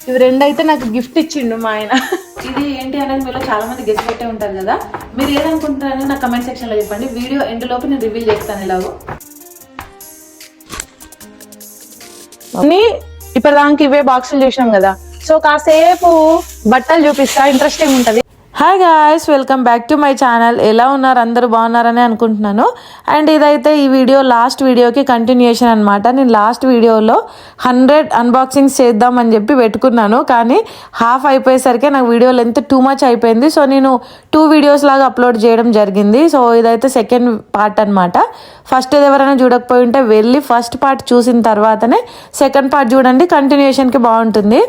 ఇవి రెండు అయితే నాకు గిఫ్ట్ ఇచ్చిండు మా ఆయన. ఇది ఏంటి అనేది మీలో చాలా మంది గెస్ట్ పెట్టే ఉంటారు కదా. మీరు ఏదనుకుంటారని నా కమెంట్ సెక్షన్లో చెప్పండి. వీడియో ఎండ్ లోపు నేను రివీల్ చేస్తాను ఇలాగో. ఇప్పటిదానికి ఇవే బాక్సులు చూసినాం కదా. సో కాసేపు బట్టలు చూపిస్తా. ఇంట్రెస్టింగ్ ఉంటది. Hi guys welcome back to my channel ఎలా ఉన్నారు? అందరూ బాగున్నారని అనుకుంటున్నాను. అండ్ ఇదైతే ఈ వీడియో లాస్ట్ వీడియోకి కంటిన్యూషన్ అనమాట నేను లాస్ట్ వీడియోలో హండ్రెడ్ అన్బాక్సింగ్స్ చేద్దామని చెప్పి పెట్టుకున్నాను. కానీ హాఫ్ అయిపోయేసరికి నాకు వీడియో లెంత్ టూ మచ్ అయిపోయింది. సో నేను టూ వీడియోస్ లాగా అప్లోడ్ చేయడం జరిగింది. సో ఇదైతే సెకండ్ పార్ట్ అనమాట ఫస్ట్ ఎవరైనా చూడకపోయి ఉంటే వెళ్ళి ఫస్ట్ పార్ట్ చూసిన తర్వాతనే సెకండ్ పార్ట్ చూడండి. కంటిన్యూషన్కి బాగుంటుంది.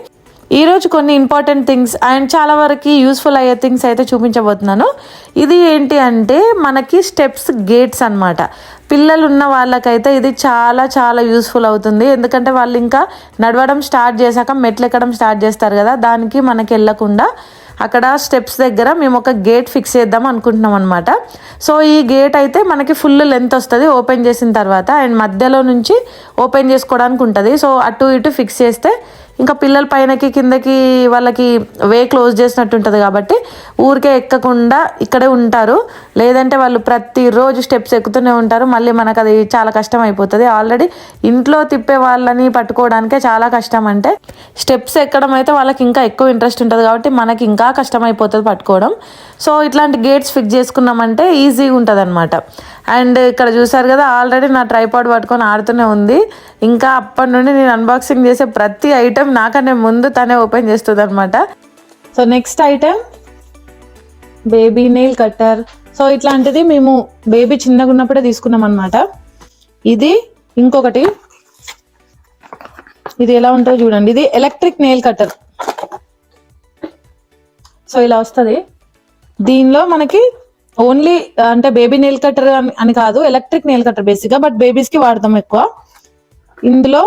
ఈరోజు కొన్ని ఇంపార్టెంట్ థింగ్స్ అండ్ చాలా వరకు యూస్ఫుల్ అయ్యే థింగ్స్ అయితే చూపించబోతున్నాను. ఇది ఏంటి అంటే మనకి స్టెప్స్ గేట్స్ అన్నమాట. పిల్లలు ఉన్న వాళ్ళకైతే ఇది చాలా చాలా యూస్ఫుల్ అవుతుంది. ఎందుకంటే వాళ్ళు ఇంకా నడవడం స్టార్ట్ చేశాక మెట్లు ఎక్కడం స్టార్ట్ చేస్తారు కదా దానికి మనకి వెళ్ళకుండా అక్కడ స్టెప్స్ దగ్గర మేము ఒక గేట్ ఫిక్స్ చేద్దాం అనుకుంటున్నాం అనమాట సో ఈ గేట్ అయితే మనకి ఫుల్ లెంత్ వస్తుంది ఓపెన్ చేసిన తర్వాత అండ్ మధ్యలో నుంచి ఓపెన్ చేసుకోవడానికి ఉంటుంది. సో అటు ఇటు ఫిక్స్ చేస్తే ఇంకా పిల్లల పైనకి కిందకి వాళ్ళకి వే క్లోజ్ చేసినట్టు ఉంటుంది కాబట్టి ఊరికే ఎక్కకుండా ఇక్కడే ఉంటారు. లేదంటే వాళ్ళు ప్రతిరోజు స్టెప్స్ ఎక్కుతూనే ఉంటారు. మళ్ళీ మనకు అది చాలా కష్టం అయిపోతుంది ఆల్రెడీ ఇంట్లో తిప్పే వాళ్ళని పట్టుకోవడానికే చాలా కష్టం అంటే స్టెప్స్ ఎక్కడం అయితే వాళ్ళకి ఇంకా ఎక్కువ ఇంట్రెస్ట్ ఉంటుంది కాబట్టి మనకి ఇంకా కష్టం అయిపోతుంది పట్టుకోవడం. సో ఇట్లాంటి గేట్స్ ఫిక్స్ చేసుకున్నామంటే ఈజీగా ఉంటుంది అనమాట అండ్ ఇక్కడ చూసారు కదా ఆల్రెడీ నా ట్రైపాడ్ పట్టుకొని ఆడుతూనే ఉంది. ఇంకా అప్పటి నుండి నేను అన్బాక్సింగ్ చేసే ప్రతి ఐటెం నాకనే ముందు తనే ఓపెన్ చేస్తుంది అనమాట so next item baby nail cutter. So ఇట్లాంటిది మేము బేబీ చిన్నగా ఉన్నప్పుడే తీసుకున్నాం అనమాట ఇది ఇంకొకటి. ఇది ఎలా ఉంటుందో చూడండి. ఇది ఎలక్ట్రిక్ నెయిల్ కట్టర్. సో ఇలా వస్తుంది. దీనిలో మనకి ఓన్లీ అంటే బేబీ నెయిల్ కట్టర్ అని కాదు ఎలక్ట్రిక్ నెయిల్ కట్టర్ బేసిక్గా బట్ బేబీస్కి వాడతాం ఎక్కువ. ఇందులో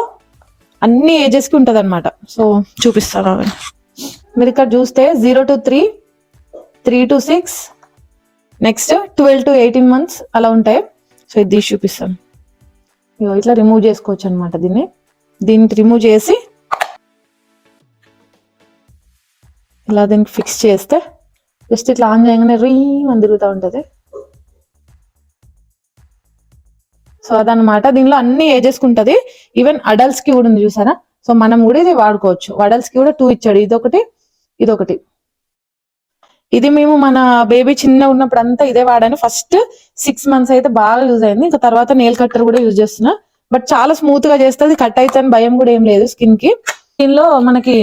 అన్ని ఏజెస్కి ఉంటది అనమాట సో చూపిస్తాను మీరు ఇక్కడ చూస్తే zero to three three to six next twelve to eighteen months అలా ఉంటాయి. సో ఇది తీసి చూపిస్తాను. ఇగో ఇట్లా రిమూవ్ చేసుకోవచ్చు అనమాట దీన్ని. దీన్ని రిమూవ్ చేసి ఇలా దీనికి ఫిక్స్ చేస్తే జస్ట్ ఇట్లా ఆన్ చేయగానే రీ అని తిరుగుతూ ఉంటుంది. సో అదనమాట దీనిలో అన్ని ఏజెస్కి ఉంటది. ఈవెన్ అడల్ట్స్కి కూడా ఉంది చూసారా? సో మనం కూడా ఇది వాడుకోవచ్చు. అడల్ట్స్కి కూడా టూ ఇచ్చాడు. ఇదొకటి ఇదొకటి. ఇది మేము మన బేబీ చిన్న ఉన్నప్పుడు అంతా ఇదే వాడాను. ఫస్ట్ సిక్స్ మంత్స్ అయితే బాగా యూజ్ అయింది. ఇంకా తర్వాత నేల్ కట్టర్ కూడా యూజ్ చేస్తున్నా. బట్ చాలా స్మూత్గా చేస్తుంది. కట్ అయితే భయం కూడా ఏం లేదు స్కిన్కి. దీనిలో మనకి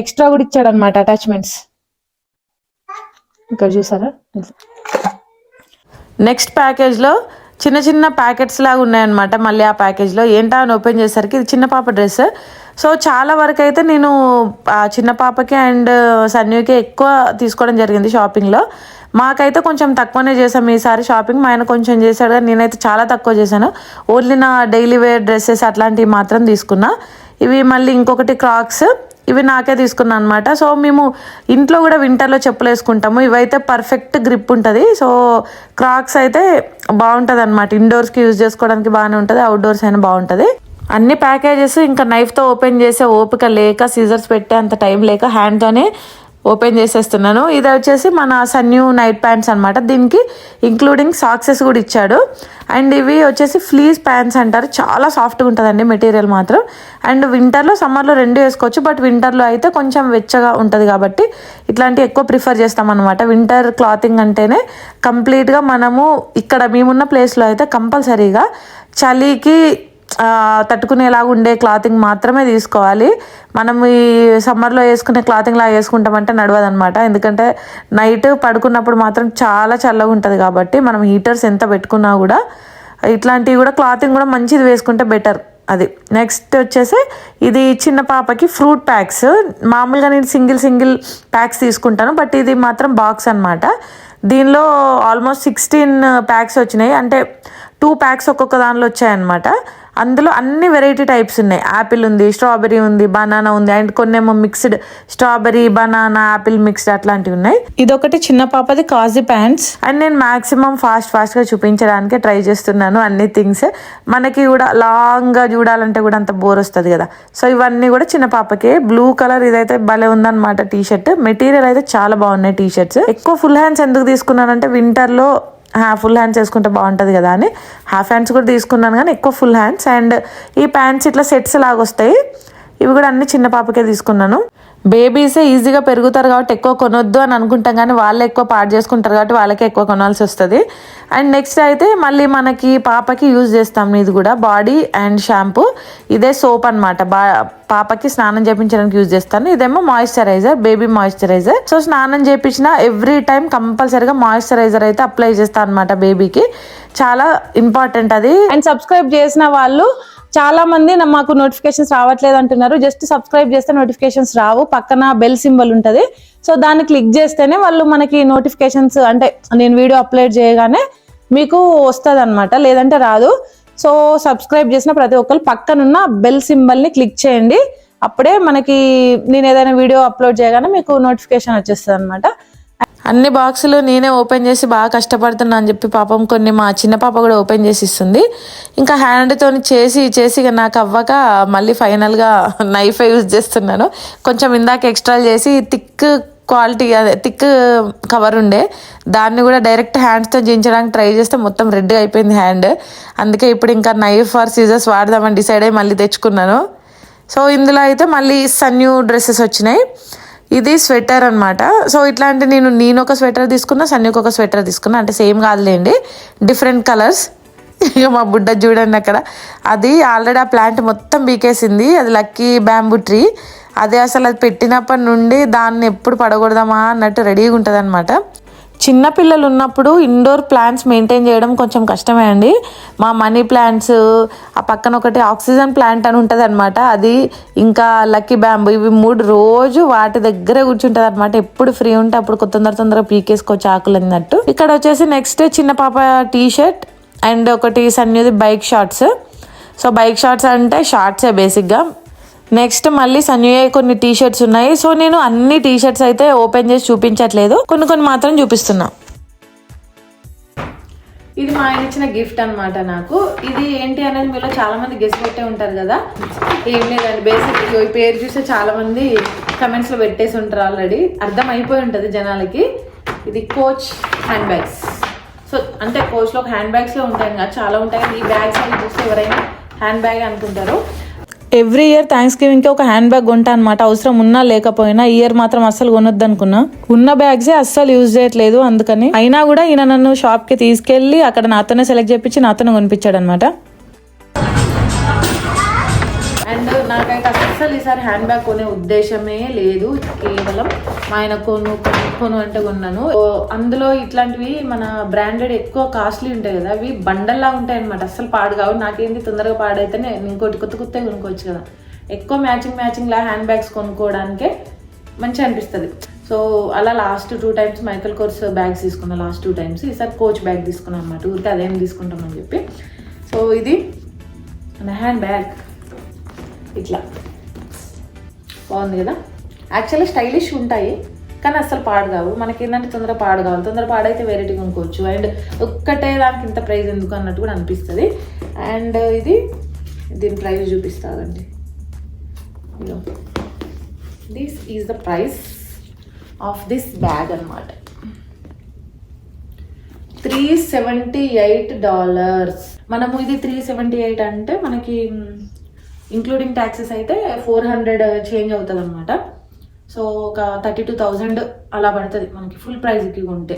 ఎక్స్ట్రా కూడా ఇచ్చాడు అనమాట అటాచ్మెంట్స్ ఇక్కడ చూసారా? నెక్స్ట్ ప్యాకేజ్లో చిన్న చిన్న ప్యాకెట్స్ లాగా ఉన్నాయన్నమాట మళ్ళీ ఆ ప్యాకేజ్లో. ఏంటా అని ఓపెన్ చేసేసరికి ఇది చిన్న పాప డ్రెస్ సో చాలా వరకు అయితే నేను ఆ చిన్న పాపకి అండ్ సన్యూకి ఎక్కువ తీసుకోవడం జరిగింది షాపింగ్లో మాకైతే కొంచెం తక్కువనే చేసాం ఈసారి షాపింగ్ మా ఆయన కొంచెం చేశాడు కానీ నేనైతే చాలా తక్కువ చేశాను. ఓన్లీ నా డైలీ వేర్ డ్రెస్సెస్ అట్లాంటివి మాత్రం తీసుకున్నా. ఇవి మళ్ళీ ఇంకొకటి క్రాక్స్ ఇవి నాకే తీసుకున్నాను అనమాట సో మేము ఇంట్లో కూడా వింటర్లో చెప్పులు వేసుకుంటాము ఇవైతే పర్ఫెక్ట్ గ్రిప్ ఉంటుంది. సో క్రాక్స్ అయితే బాగుంటుంది అనమాట ఇండోర్స్కి యూజ్ చేసుకోవడానికి బాగానే ఉంటుంది. అవుట్డోర్స్ అయినా బాగుంటుంది. అన్ని ప్యాకేజెస్ ఇంకా నైఫ్తో ఓపెన్ చేసే ఓపిక లేక సీజర్స్ పెట్టే అంత టైం లేక హ్యాండ్తోనే ఓపెన్ చేసేస్తున్నాను. ఇది వచ్చేసి మన సన్యూ నైట్ ప్యాంట్స్ అనమాట దీనికి ఇంక్లూడింగ్ సాక్సెస్ కూడా ఇచ్చాడు. అండ్ ఇవి వచ్చేసి ఫ్లీజ్ ప్యాంట్స్ అంటారు. చాలా సాఫ్ట్గా ఉంటుందండి మెటీరియల్ మాత్రం. అండ్ వింటర్లో సమ్మర్లో రెండు వేసుకోవచ్చు. బట్ వింటర్లో అయితే కొంచెం వెచ్చగా ఉంటుంది కాబట్టి ఇట్లాంటివి ఎక్కువ ప్రిఫర్ చేస్తాం అనమాట వింటర్ క్లాతింగ్ అంటేనే కంప్లీట్గా మనము ఇక్కడ మేమున్న ప్లేస్లో అయితే కంపల్సరీగా చలికి తట్టుకునేలాగా ఉండే క్లాతింగ్ మాత్రమే తీసుకోవాలి. మనం ఈ సమ్మర్లో వేసుకునే క్లాతింగ్ లాగా వేసుకుంటామంటే నడవదు అనమాట ఎందుకంటే నైట్ పడుకున్నప్పుడు మాత్రం చాలా చల్లగా ఉంటుంది కాబట్టి మనం హీటర్స్ ఎంత పెట్టుకున్నా కూడా ఇట్లాంటివి కూడా క్లాతింగ్ కూడా మంచిది వేసుకుంటే బెటర్ అది నెక్స్ట్ వచ్చేసి ఇది చిన్న పాపకి ఫ్రూట్ ప్యాక్స్ మామూలుగా నేను సింగిల్ సింగిల్ ప్యాక్స్ తీసుకుంటాను బట్ ఇది మాత్రం బాక్స్ అనమాట దీనిలో ఆల్మోస్ట్ సిక్స్టీన్ ప్యాక్స్ వచ్చినాయి. అంటే టూ ప్యాక్స్ ఒక్కొక్క దానిలో వచ్చాయన్నమాట. అందులో అన్ని వెరైటీ టైప్స్ ఉన్నాయి. యాపిల్ ఉంది స్ట్రాబెరీ ఉంది బనానా ఉంది అండ్ కొన్నేమో mixed strawberry banana apple mixed అట్లాంటివి ఉన్నాయి. ఇదొకటి చిన్న పాపది కాజీ ప్యాంట్స్. అండ్ నేను మాక్సిమం ఫాస్ట్ ఫాస్ట్గా చూపించడానికి ట్రై చేస్తున్నాను అన్ని థింగ్స్. మనకి కూడా లాంగ్గా చూడాలంటే కూడా అంత బోర్ వస్తుంది కదా. సో ఇవన్నీ కూడా చిన్న పాపకి. బ్లూ కలర్ ఇదైతే భలే ఉందన్నమాట టీ షర్ట్ మెటీరియల్ అయితే చాలా బాగున్నాయి టీ షర్ట్స్ ఎక్కువ ఫుల్ హ్యాండ్స్ ఎందుకు తీసుకున్నానంటే వింటర్లో ఫుల్ హ్యాండ్స్ వేసుకుంటే బాగుంటుంది కదా అని. హాఫ్ హ్యాండ్స్ కూడా తీసుకున్నాను కానీ ఎక్కువ ఫుల్ హ్యాండ్స్ అండ్ ఈ ప్యాంట్స్ ఇట్లా సెట్స్ లాగా వస్తాయి ఇవి కూడా అన్ని చిన్న పాపకే తీసుకున్నాను. బేబీసే ఈజీగా పెరుగుతారు కాబట్టి ఎక్కువ కొనొద్దు అని అనుకుంటాం కానీ వాళ్ళే ఎక్కువ పాడు చేసుకుంటారు కాబట్టి వాళ్ళకే ఎక్కువ కొనాల్సి వస్తుంది. అండ్ నెక్స్ట్ అయితే మళ్ళీ మనకి పాపకి యూజ్ చేస్తాం ఇది కూడా బాడీ అండ్ షాంపూ. ఇదే సోప్ అనమాట బా పాపకి స్నానం చేయించడానికి యూజ్ చేస్తాను. ఇదేమో మాయిశ్చరైజర్ బేబీ మాయిశ్చరైజర్. సో స్నానం చేయించిన ఎవ్రీ టైం కంపల్సరీగా మాయిశ్చరైజర్ అయితే అప్లై చేస్తాను అనమాట బేబీకి. చాలా ఇంపార్టెంట్ అది. అండ్ సబ్స్క్రైబ్ చేసిన వాళ్ళు చాలా మంది మాకు నోటిఫికేషన్స్ రావట్లేదు అంటున్నారు. జస్ట్ సబ్స్క్రైబ్ చేస్తే నోటిఫికేషన్స్ రావు. పక్కన బెల్ సింబల్ ఉంటుంది. సో దాన్ని క్లిక్ చేస్తేనే వాళ్ళు మనకి నోటిఫికేషన్స్ అంటే నేను వీడియో అప్లోడ్ చేయగానే మీకు వస్తుంది అనమాట లేదంటే రాదు. సో సబ్స్క్రైబ్ చేసిన ప్రతి ఒక్కరు పక్కనున్న బెల్ సింబల్ని క్లిక్ చేయండి. అప్పుడే మనకి నేను ఏదైనా వీడియో అప్లోడ్ చేయగానే మీకు నోటిఫికేషన్ వచ్చేస్తుంది అనమాట అన్ని బాక్సులు నేనే ఓపెన్ చేసి బాగా కష్టపడుతున్నా అని చెప్పి పాపం కొన్ని మా చిన్న పాప కూడా ఓపెన్ చేసి ఇస్తుంది. ఇంకా హ్యాండ్తో చేసి చేసి ఇక నాకు అవ్వక మళ్ళీ ఫైనల్గా నైఫ్ యూజ్ చేస్తున్నాను. కొంచెం ఇందాక ఎక్స్ట్రా చేసి థిక్ క్వాలిటీ అదే థిక్ కవర్ ఉండే. దాన్ని కూడా డైరెక్ట్ హ్యాండ్స్తో జించడానికి ట్రై చేస్తే మొత్తం రెడ్గా అయిపోయింది హ్యాండ్ అందుకే ఇప్పుడు ఇంకా నైఫ్ ఆర్ సీజర్స్ వాడదామని డిసైడ్ అయ్యి మళ్ళీ తెచ్చుకున్నాను. సో ఇందులో అయితే మళ్ళీ సన్యూ డ్రెస్సెస్ వచ్చినాయి. ఇది స్వెటర్ అన్నమాట. సో ఇట్లాంటి నేను నేను ఒక స్వెటర్ తీసుకున్నా సన్యుకి ఒక స్వెటర్ తీసుకున్నా. అంటే సేమ్ కాదులేండి డిఫరెంట్ కలర్స్. ఇక మా బుడ్డ చూడండి అక్కడ. అది ఆల్రెడీ ఆ ప్లాంట్ మొత్తం బీకేసింది అది లక్కీ బ్యాంబూ ట్రీ. అదే అసలు అది పెట్టినప్పటి నుండి దాన్ని ఎప్పుడు పడగొడదామా అన్నట్టు రెడీగా ఉంటుంది అనమాట చిన్నపిల్లలు ఉన్నప్పుడు ఇండోర్ ప్లాంట్స్ మెయింటైన్ చేయడం కొంచెం కష్టమే అండి. మా మనీ ప్లాంట్స్ ఆ పక్కన ఒకటి ఆక్సిజన్ ప్లాంట్ అని ఉంటుంది అనమాట అది ఇంకా లక్కీ బ్యాంబు ఇవి మూడు రోజు వాటి దగ్గరే కూర్చుంటుంది అనమాట ఎప్పుడు ఫ్రీ ఉంటే అప్పుడు కొత్త తొందర తొందరగా పీకేసుకోవచ్చు ఆకులు అన్నట్టు. ఇక్కడ వచ్చేసి నెక్స్ట్ చిన్న పాప టీ షర్ట్ అండ్ ఒకటి సన్యూది bike shorts so bike shorts అంటే షార్ట్సే బేసిక్గా నెక్స్ట్ మళ్ళీ సన్యూ కొన్ని టీ షర్ట్స్ ఉన్నాయి. సో నేను అన్ని టీ షర్ట్స్ అయితే ఓపెన్ చేసి చూపించట్లేదు. కొన్ని కొన్ని మాత్రం చూపిస్తున్నా. ఇది మా ఆయన ఇచ్చిన గిఫ్ట్ అనమాట నాకు. ఇది ఏంటి అనేది మీలో చాలా మంది గెస్ పెట్టే ఉంటారు కదా. ఏం లేదండి. బేసిక్ ఈ పేరు చూస్తే చాలా మంది కమెంట్స్లో పెట్టేసి ఉంటారు ఆల్రెడీ అర్థం అయిపోయి ఉంటుంది జనాలకి. ఇది కోచ్ హ్యాండ్ బ్యాగ్స్ సో అంటే కోచ్లో హ్యాండ్ బ్యాగ్స్లో ఉంటాయి కదా. చాలా ఉంటాయి ఈ బ్యాగ్స్ అని చూస్తే ఎవరైనా హ్యాండ్ బ్యాగ్ అనుకుంటారు. ఎవ్రీ ఇయర్ థ్యాంక్స్ గివింగ్కి ఒక హ్యాండ్ బ్యాగ్ కొంటా అనమాట అవసరం ఉన్నా లేకపోయినా ఈ ఇయర్ మాత్రం అస్సలు కొనొద్దు అనుకున్నా. ఉన్న బ్యాగ్సే అస్సలు యూజ్ చేయట్లేదు అందుకని. అయినా కూడా ఈయన నన్ను షాప్కి తీసుకెళ్ళి అక్కడ నాతోనే సెలెక్ట్ చేపించి నాతోనే కొనిపించాడు అనమాట అండ్ నాకైతే అస్సలు ఈసారి హ్యాండ్ బ్యాగ్ కొనే ఉద్దేశమే లేదు. కేవలం ఆయన కొను కొను- కొను అంటే కొన్నాను. అందులో ఇట్లాంటివి మన బ్రాండెడ్ ఎక్కువ కాస్ట్లీ ఉంటాయి కదా అవి బండల్లా ఉంటాయి అనమాట అస్సలు పాడు కావు. నాకేంటి తొందరగా పాడైతే నేను ఇంకోటి కొత్త కొత్త కొనుక్కోవచ్చు కదా. ఎక్కువ మ్యాచింగ్ మ్యాచింగ్ లా హ్యాండ్ బ్యాగ్స్ కొనుక్కోవడానికే మంచిగా అనిపిస్తుంది. సో అలా last two times Michael Kors bags తీసుకున్నా లాస్ట్ టూ టైమ్స్ ఈసారి కోచ్ బ్యాగ్ తీసుకున్నాను అనమాట ఊరికి అదేం తీసుకుంటామని చెప్పి. సో ఇది నా హ్యాండ్ బ్యాగ్ ఇట్లా. బాగుంది కదా? యాక్చువల్లీ స్టైలిష్ ఉంటాయి కానీ అస్సలు పాడు కావు. మనకి ఏంటంటే తొందర పాడు కావాలి. తొందర పాడైతే వెరైటీ కొనుక్కోవచ్చు. అండ్ ఒక్కటే దానికి ఇంత ప్రైస్ ఎందుకు అన్నట్టు కూడా అనిపిస్తుంది. అండ్ ఇది దీని price చూపిస్తాదండి this is the price of this bag అనమాట త్రీ సెవెంటీ ఎయిట్ డాలర్స్ మనము ఇది త్రీ సెవెంటీ ఎయిట్ అంటే మనకి ఇంక్లూడింగ్ ట్యాక్సెస్ అయితే ఫోర్ హండ్రెడ్ చేంజ్ అవుతుంది అనమాట సో ఒక థర్టీ టూ థౌజండ్ అలా పడుతుంది మనకి ఫుల్ ప్రైస్కి ఉంటే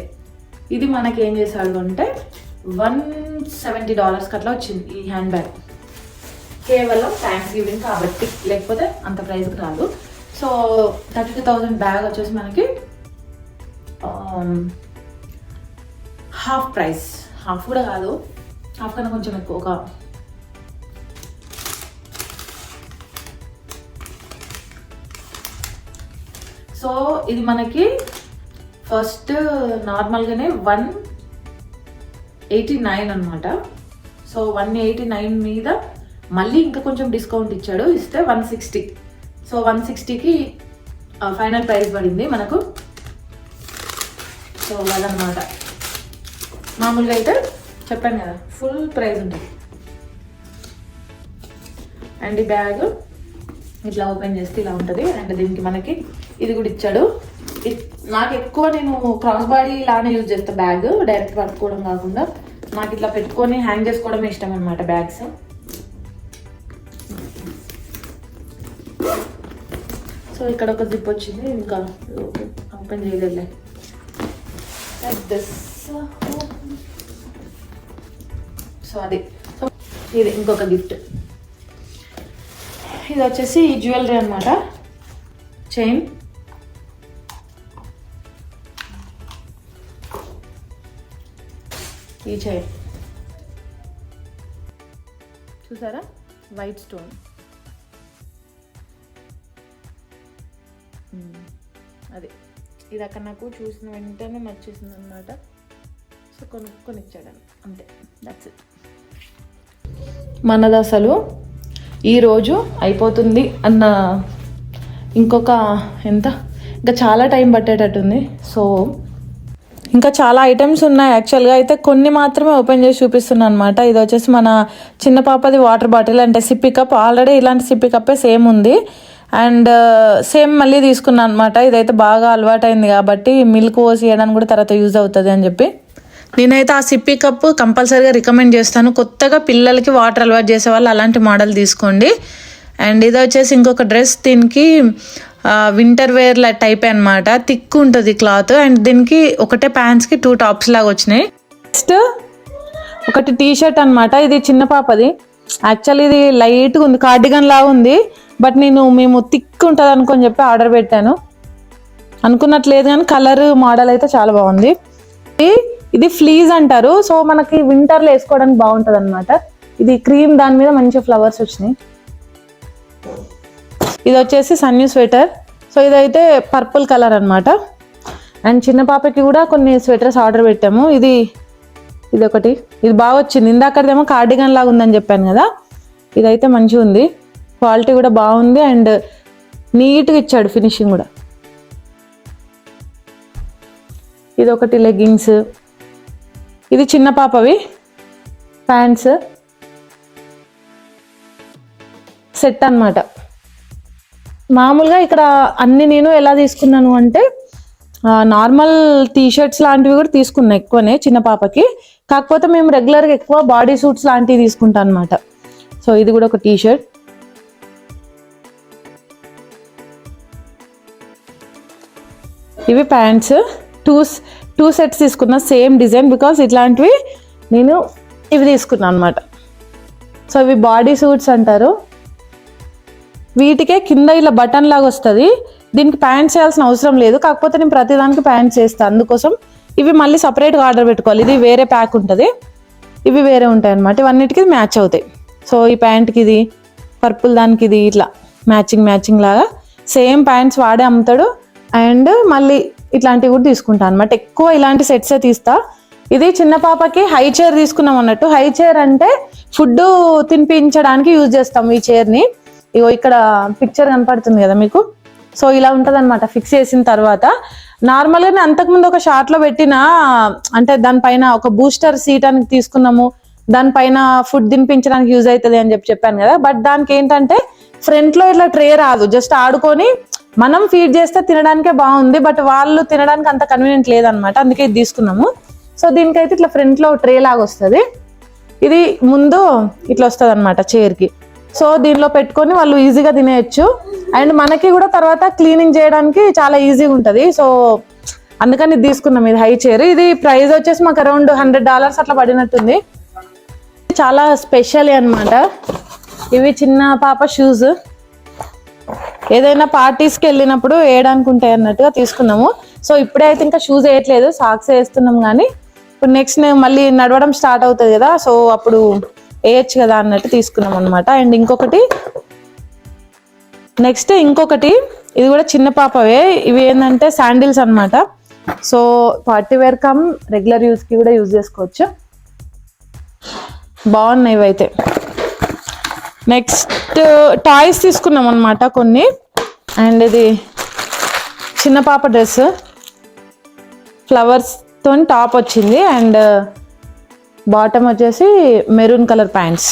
ఇది మనకి ఏం చేశాడు అంటే వన్ సెవెంటీ డాలర్స్కి అట్లా వచ్చింది ఈ హ్యాండ్ బ్యాగ్. కేవలం థ్యాంక్స్ గివింగ్ కాబట్టి లేకపోతే అంత ప్రైస్కి రాదు. So thirty two thousand bag వచ్చేసి మనకి హాఫ్ ప్రైస్. హాఫ్ కూడా కాదు హాఫ్ కన్నా కొంచెం ఎక్కువ ఒక సో ఇది మనకి ఫస్ట్ నార్మల్గానే వన్ ఎయిటీ నైన్ అనమాట సో వన్ ఎయిటీ నైన్ మీద మళ్ళీ ఇంకా కొంచెం డిస్కౌంట్ ఇచ్చాడు ఇస్తే వన్ సిక్స్టీ. సో వన్ సిక్స్టీకి ఫైనల్ ప్రైస్ పడింది మనకు. సో అదనమాట మామూలుగా అయితే చెప్పాను కదా ఫుల్ ప్రైస్ ఉంటుంది. అండ్ ఈ బ్యాగ్ ఇట్లా ఓపెన్ చేస్తే ఇలా ఉంటుంది. అండ్ దీనికి మనకి ఇది కూడా ఇచ్చాడు. ఇ- నాకు ఎక్కువ నేను క్రాస్ బాడీ లానే యూజ్ చేస్తా బ్యాగ్ డైరెక్ట్ పట్టుకోవడం కాకుండా. నాకు ఇట్లా పెట్టుకొని హ్యాంగ్ చేసుకోవడం ఇష్టం అనమాట బ్యాగ్స్ సో ఇక్కడ ఒక జిప్ వచ్చింది ఇంకా ఓపెన్ చేయలేదులే. సో అది. సో ఇది ఇంకొక గిఫ్ట్ ఇది వచ్చేసి జ్యువెలరీ అనమాట చైన్ ఈ చైన్ చూసారా? వైట్ స్టోన్ అది. ఇది అక్కడ నాకు చూసిన వెంటనే నచ్చేసింది అనమాట సో కొనుక్కొని ఇచ్చాడు అంతే. దట్స్ ఇట్ మనది అసలు ఈరోజు అయిపోతుంది అన్న ఇంకొక ఎంత? ఇంకా చాలా టైం పట్టేటట్టుంది. సో ఇంకా చాలా ఐటమ్స్ ఉన్నాయి. యాక్చువల్గా అయితే కొన్ని మాత్రమే ఓపెన్ చేసి చూపిస్తున్నాను అనమాట ఇది వచ్చేసి మన చిన్న పాపది వాటర్ బాటిల్ అంటే సిప్పి కప్ ఆల్రెడీ ఇలాంటి సిప్పి కప్పే సేమ్ ఉంది. అండ్ సేమ్ uh, మళ్ళీ తీసుకున్నాను అనమాట ఇదైతే బాగా అలవాటైంది కాబట్టి మిల్క్ పోసి వేయడానికి కూడా తర్వాత యూజ్ అవుతుంది అని చెప్పి. నేనైతే ఆ సిప్పి కప్పు కంపల్సరీగా రికమెండ్ చేస్తాను. కొత్తగా పిల్లలకి వాటర్ అలవాటు చేసే వాళ్ళు అలాంటి మోడల్ తీసుకోండి. అండ్ ఇది వచ్చేసి ఇంకొక డ్రెస్ దీనికి వింటర్ వేర్ టైప్ అనమాట థిక్ ఉంటుంది క్లాత్. అండ్ దీనికి ఒకటే ప్యాంట్స్కి టూ టాప్స్ లాగా వచ్చినాయి. నెక్స్ట్ ఒకటి టీ షర్ట్ అనమాట ఇది చిన్న పాపది. యాక్చువల్లీ ఇది లైట్గా ఉంది కార్డిగన్ లాగా ఉంది. బట్ నేను మేము థిక్ ఉంటుంది అనుకొని చెప్పి ఆర్డర్ పెట్టాను. అనుకున్నట్లేదు కానీ కలర్ మోడల్ అయితే చాలా బాగుంది. ఇది ఫ్లీజ్ అంటారు. సో మనకి వింటర్లో వేసుకోవడానికి బాగుంటుంది అనమాట ఇది క్రీమ్ దాని మీద మంచి ఫ్లవర్స్ వచ్చినాయి. ఇది వచ్చేసి సన్యూ స్వెటర్. సో ఇదైతే పర్పుల్ కలర్ అనమాట అండ్ చిన్న పాపకి కూడా కొన్ని స్వెటర్స్ ఆర్డర్ పెట్టాము. ఇది ఇది ఒకటి ఇది బాగా వచ్చింది. ఇందాకదేమో కార్డిగన్ లాగా ఉందని చెప్పాను కదా. ఇదైతే మంచిగా ఉంది. క్వాలిటీ కూడా బాగుంది అండ్ నీట్గా ఇచ్చాడు ఫినిషింగ్ కూడా. ఇది ఒకటి లెగ్గింగ్స్. ఇది చిన్న పాపవి. ప్యాంట్స్. సెట్ అన్నమాట. మామూలుగా ఇక్కడ అన్ని నేను ఎలా తీసుకున్నాను అంటే నార్మల్ టీ షర్ట్స్ లాంటివి కూడా తీసుకున్నా ఎక్కువనే చిన్న పాపకి. కాకపోతే మేము రెగ్యులర్గా ఎక్కువ బాడీ సూట్స్ లాంటివి తీసుకుంటాం అనమాట సో ఇది కూడా ఒక టీ షర్ట్ ఇవి ప్యాంట్స్. టూ టూ సెట్స్ తీసుకున్న సేమ్ డిజైన్ బికాస్ ఇట్లాంటివి నేను ఇవి తీసుకున్నాను అనమాట సో ఇవి బాడీ సూట్స్ అంటారు. వీటికే కింద ఇలా బటన్ లాగా వస్తుంది. దీనికి ప్యాంట్ చేయాల్సిన అవసరం లేదు. కాకపోతే నేను ప్రతిదానికి ప్యాంట్ చేస్తాను అందుకోసం ఇవి మళ్ళీ సపరేట్గా ఆర్డర్ పెట్టుకోవాలి. ఇది వేరే ప్యాక్ ఉంటుంది. ఇవి వేరే ఉంటాయి అనమాట ఇవన్నిటికీ మ్యాచ్ అవుతాయి. సో ఈ ప్యాంట్కి ఇది పర్పుల్ దానికి ఇది ఇట్లా మ్యాచింగ్ మ్యాచింగ్ లాగా సేమ్ ప్యాంట్స్ వాడే అమ్ముతాడు. అండ్ మళ్ళీ ఇట్లాంటివి కూడా తీసుకుంటాను అనమాట ఎక్కువ ఇలాంటి సెట్సే తీస్తా. ఇది చిన్న పాపకి హై చైర్ తీసుకున్నాం అన్నట్టు. హై చైర్ అంటే ఫుడ్ తినిపించడానికి యూజ్ చేస్తాం ఈ చైర్ని ఇగో ఇక్కడ పిక్చర్ కనపడుతుంది కదా మీకు? సో ఇలా ఉంటుంది అనమాట ఫిక్స్ చేసిన తర్వాత నార్మల్గా నేను అంతకుముందు ఒక షార్ట్లో పెట్టిన అంటే దానిపైన ఒక బూస్టర్ సీట్ అని తీసుకున్నాము. దానిపైన ఫుడ్ తినిపించడానికి యూజ్ అవుతుంది అని చెప్పి చెప్పాను కదా. బట్ దానికి ఏంటంటే ఫ్రంట్లో ఇట్లా ట్రే రాదు. జస్ట్ ఆడుకొని మనం ఫీడ్ చేస్తే తినడానికే బాగుంది బట్ వాళ్ళు తినడానికి అంత కన్వీనియంట్ లేదనమాట అందుకే ఇది తీసుకున్నాము. సో దీనికైతే ఇట్లా ఫ్రంట్లో ట్రే లాగా వస్తుంది. ఇది ముందు ఇట్లా వస్తుంది అనమాట చైర్కి సో దీనిలో పెట్టుకొని వాళ్ళు ఈజీగా తినేయచ్చు. అండ్ మనకి కూడా తర్వాత క్లీనింగ్ చేయడానికి చాలా ఈజీగా ఉంటుంది. సో అందుకని ఇది తీసుకున్నాం ఇది హై చైర్. ఇది ప్రైస్ వచ్చేసి మాకు అరౌండ్ హండ్రెడ్ డాలర్స్ అట్లా పడినట్టుంది. చాలా స్పెషల్ అన్నమాట. ఇవి చిన్న పాప షూస్. ఏదైనా పార్టీస్కి వెళ్ళినప్పుడు వేయడానికి ఉంటాయి అన్నట్టుగా తీసుకున్నాము. సో ఇప్పుడే అయితే ఇంకా షూస్ వేయట్లేదు సాక్స్ వేస్తున్నాం కానీ. ఇప్పుడు నెక్స్ట్ మళ్ళీ నడవడం స్టార్ట్ అవుతుంది కదా సో అప్పుడు వేయచ్చు కదా అన్నట్టు తీసుకున్నాం అనమాట అండ్ ఇంకొకటి నెక్స్ట్ ఇంకొకటి ఇది కూడా చిన్న పాపవే. ఇవి ఏంటంటే శాండిల్స్ అన్నమాట. So party wear cum regular యూస్కి కూడా యూజ్ చేసుకోవచ్చు. బాగున్నాయి ఇవైతే నెక్స్ట్ టాయ్స్ తీసుకున్నాం అనమాట కొన్ని. అండ్ ఇది చిన్న పాప డ్రెస్. ఫ్లవర్స్తో టాప్ వచ్చింది. అండ్ బాటమ్ వచ్చేసి మెరూన్ కలర్ ప్యాంట్స్.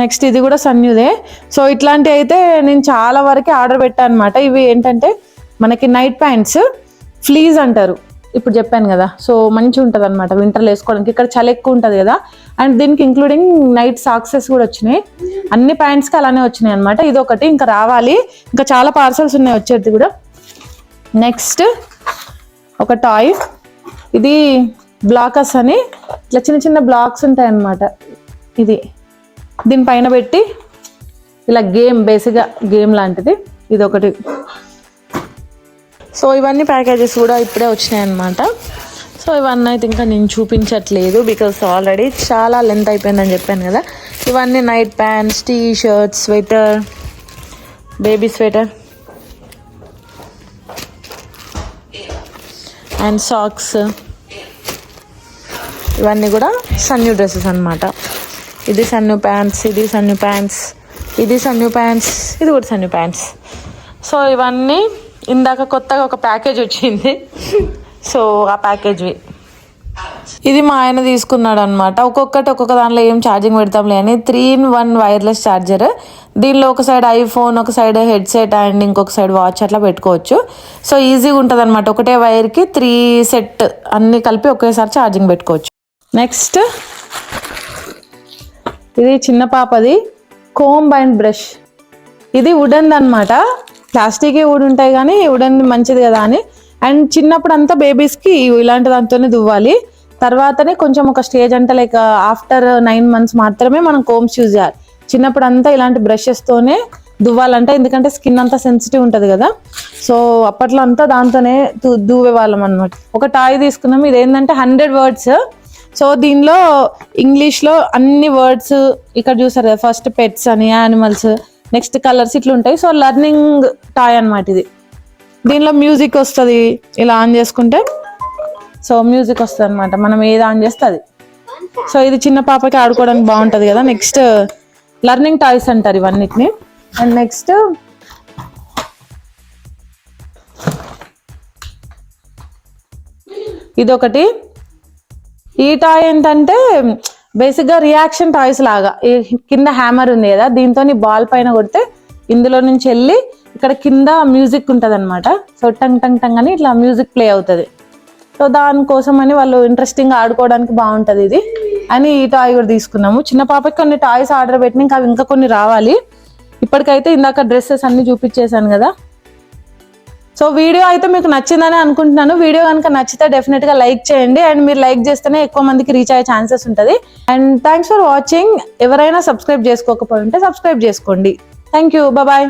నెక్స్ట్ ఇది కూడా సన్యుదే. సో ఇట్లాంటివి అయితే నేను చాలా వరకు ఆర్డర్ పెట్టాను అనమాట ఇవి ఏంటంటే మనకి నైట్ ప్యాంట్స్ ఫ్లీజ్ అంటారు. ఇప్పుడు చెప్పాను కదా సో మంచిగా ఉంటుంది అనమాట వింటర్లో వేసుకోవడానికి. ఇక్కడ చలి ఎక్కువ ఉంటుంది కదా. అండ్ దీనికి ఇంక్లూడింగ్ నైట్ సాక్సెస్ కూడా వచ్చినాయి. అన్ని ప్యాంట్స్కి అలానే వచ్చినాయి అనమాట ఇది ఒకటి ఇంకా రావాలి. ఇంకా చాలా పార్సల్స్ ఉన్నాయి వచ్చేది కూడా. నెక్స్ట్ ఒక టాయ్ ఇది బ్లాకర్స్ అని ఇట్లా చిన్న చిన్న బ్లాక్స్ ఉంటాయి అన్నమాట ఇది దీనిపైన పెట్టి ఇలా గేమ్ బేసిక్గా గేమ్ లాంటిది. ఇది ఒకటి సో ఇవన్నీ ప్యాకేజెస్ కూడా ఇప్పుడే వచ్చినాయి అనమాట సో ఇవన్నీ అయితే ఇంకా నేను చూపించట్లేదు బికాస్ ఆల్రెడీ చాలా లెంత్ అయిపోయిందని చెప్పాను కదా. ఇవన్నీ night pants T shirts sweater baby sweater and socks. ఇవన్నీ కూడా సన్యూ డ్రెస్సెస్ అనమాట ఇది సన్యూ ప్యాంట్స్ ఇది సన్యూ ప్యాంట్స్ ఇది సన్యూ ప్యాంట్స్ ఇది కూడా సన్యూ ప్యాంట్స్. సో ఇవన్నీ ఇందాక కొత్తగా ఒక ప్యాకేజ్ వచ్చింది. సో ఆ ప్యాకేజ్వి. ఇది మా ఆయన తీసుకున్నాడు అనమాట ఒక్కొక్కటి ఒక్కొక్క దాంట్లో ఏం ఛార్జింగ్ పెడతాంలే అని. Three in one wireless charger దీనిలో ఒక సైడ్ ఐఫోన్ ఒక సైడ్ హెడ్సెట్ అండ్ ఇంకొక సైడ్ వాచ్ అట్లా పెట్టుకోవచ్చు. సో ఈజీగా ఉంటుంది అనమాట ఒకటే వైర్కి త్రీ సెట్ అన్ని కలిపి ఒకేసారి ఛార్జింగ్ పెట్టుకోవచ్చు. నెక్స్ట్. ఇది చిన్న పాపది. కోంబ్ అండ్ బ్రష్ ఇది వుడెన్ అనమాట ప్లాస్టిక్ వుడ్ ఉంటాయి కానీ వుడన్ మంచిది కదా అని. అండ్ చిన్నప్పుడు అంతా బేబీస్కి ఇలాంటి దాంతోనే దువ్వాలి. తర్వాతనే కొంచెం ఒక స్టేజ్ అంటే లైక్ ఆఫ్టర్ నైన్ మంత్స్ మాత్రమే మనం కోమ్స్ యూజ్ చేయాలి. చిన్నప్పుడు అంతా ఇలాంటి బ్రషెస్తోనే దువ్వాలంటే ఎందుకంటే స్కిన్ అంతా సెన్సిటివ్ ఉంటుంది కదా. సో అప్పట్లో అంతా దాంతోనే దు- దువ్వే వాళ్ళం అనమాట ఒక టాయ్ తీసుకున్నాం ఇది ఏంటంటే హండ్రెడ్ వర్డ్స్ సో దీనిలో ఇంగ్లీష్లో అన్ని వర్డ్స్ ఇక్కడ చూసారు కదా ఫస్ట్ పెట్స్ అని యానిమల్స్ నెక్స్ట్ కలర్స్ ఇట్లా ఉంటాయి. సో లర్నింగ్ టాయ్ అన్నమాట ఇది. దీనిలో మ్యూజిక్ వస్తుంది ఇలా ఆన్ చేసుకుంటే. సో మ్యూజిక్ వస్తుంది అనమాట మనం ఏది ఆన్ చేస్తే అది. సో ఇది చిన్న పాపకి ఆడుకోవడానికి బాగుంటుంది కదా నెక్స్ట్ లర్నింగ్ టాయ్స్ అంటారు ఇవన్నిటిని. అండ్ నెక్స్ట్ ఇదొకటి. ఈ టాయ్ ఏంటంటే బేసిక్గా రియాక్షన్ టాయ్స్ లాగా. ఈ కింద హ్యామర్ ఉంది కదా దీంతో బాల్ పైన కొడితే ఇందులో నుంచి వెళ్ళి ఇక్కడ కింద మ్యూజిక్ ఉంటుంది అనమాట సో టంగ్ టంగ్ టంగ్ అని ఇట్లా మ్యూజిక్ ప్లే అవుతుంది. సో దానికోసం అని వాళ్ళు ఇంట్రెస్టింగ్ ఆడుకోవడానికి బాగుంటుంది ఇది. అని ఈ టాయ్ కూడా తీసుకున్నాము. చిన్న పాపకి కొన్ని టాయ్స్ ఆర్డర్ పెట్టినాక అవి ఇంకా కొన్ని రావాలి. ఇప్పటికైతే ఇందాక డ్రెస్సెస్ అన్ని చూపించేశాను కదా. సో వీడియో అయితే మీకు నచ్చిందని అనుకుంటున్నాను. వీడియో కనుక నచ్చితే డెఫినెట్గా లైక్ చేయండి. అండ్ మీరు లైక్ చేస్తేనే ఎక్కువ మందికి రీచ్ అయ్యే ఛాన్సెస్ ఉంటుంది. అండ్ థ్యాంక్స్ ఫర్ వాచింగ్ ఎవరైనా సబ్స్క్రైబ్ చేసుకోకపోయి ఉంటే సబ్స్క్రైబ్ చేసుకోండి. Thank you bye